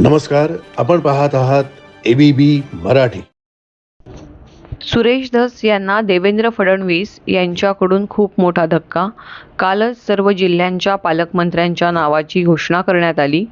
नमस्कार आपण पाहत आहात एबीबी मराठी. सुरेश धस यांना देवेंद्र फडणवीस यांच्याकडून खूप मोठा धक्का. कालच सर्व जिल्ह्यांच्या पालकमंत्र्यांच्या नावाची घोषणा करण्यात आली.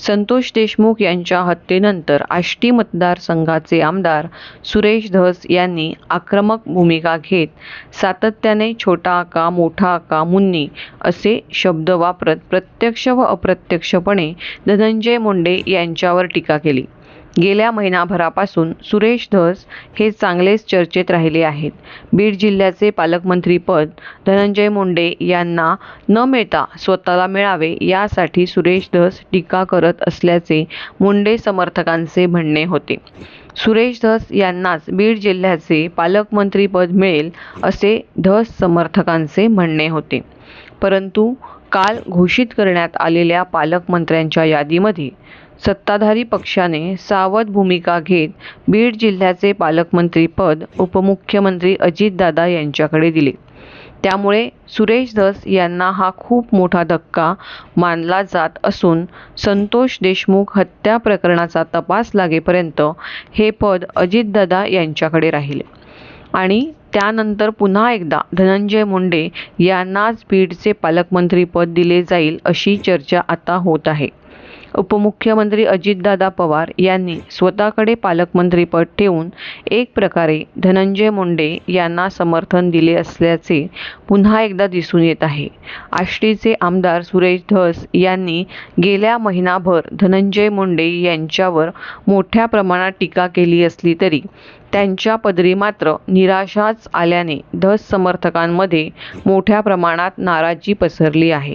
संतोष देशमुख यांच्या हत्येनंतर आष्टी मतदारसंघाचे आमदार सुरेश धस यांनी आक्रमक भूमिका घेत सातत्याने छोटा आका मोठा आका मुन्नी असे शब्द वापरत प्रत्यक्ष व अप्रत्यक्षपणे धनंजय मुंडे यांच्यावर टीका केली. गेल्या महिनाभरापासून सुरेश धस हे चांगलेच चर्चेत राहिले आहेत. बीड जिल्ह्याचे पालकमंत्रीपद धनंजय मुंडे यांना न मिळता स्वतःला मिळावे यासाठी सुरेश धस टीका करत असल्याचे मुंडे समर्थकांचे म्हणणे होते. सुरेश धस यांनाच बीड जिल्ह्याचे पालकमंत्रीपद मिळेल असे धस समर्थकांचे म्हणणे होते. परंतु काल घोषित करण्यात आलेल्या पालकमंत्र्यांच्या यादीमध्ये सत्ताधारी पक्षाने सावध भूमिका घेत बीड जिल्ह्याचे पालकमंत्रीपद उपमुख्यमंत्री अजितदादा यांच्याकडे दिले. त्यामुळे सुरेश धस यांना हा खूप मोठा धक्का मानला जात असून संतोष देशमुख हत्या प्रकरणाचा तपास लागेपर्यंत हे पद अजितदादा यांच्याकडे राहिले. आणि त्यानंतर पुन्हा एकदा धनंजय मुंडे यांनाच बीडचे पालकमंत्रीपद दिले जाईल अशी चर्चा आता होत आहे. उपमुख्यमंत्री अजितदादा पवार यांनी स्वतःकडे पालकमंत्रीपद ठेवून एक प्रकारे धनंजय मुंडे यांना समर्थन दिले असल्याचे पुन्हा एकदा दिसून येत आहे. आष्टीचे आमदार सुरेश धस यांनी गेल्या महिनाभर धनंजय मुंडे यांच्यावर मोठ्या प्रमाणात टीका केली असली तरी त्यांच्या पदरी मात्र निराशाच आल्याने धस समर्थकांमध्ये मोठ्या प्रमाणात नाराजी पसरली आहे.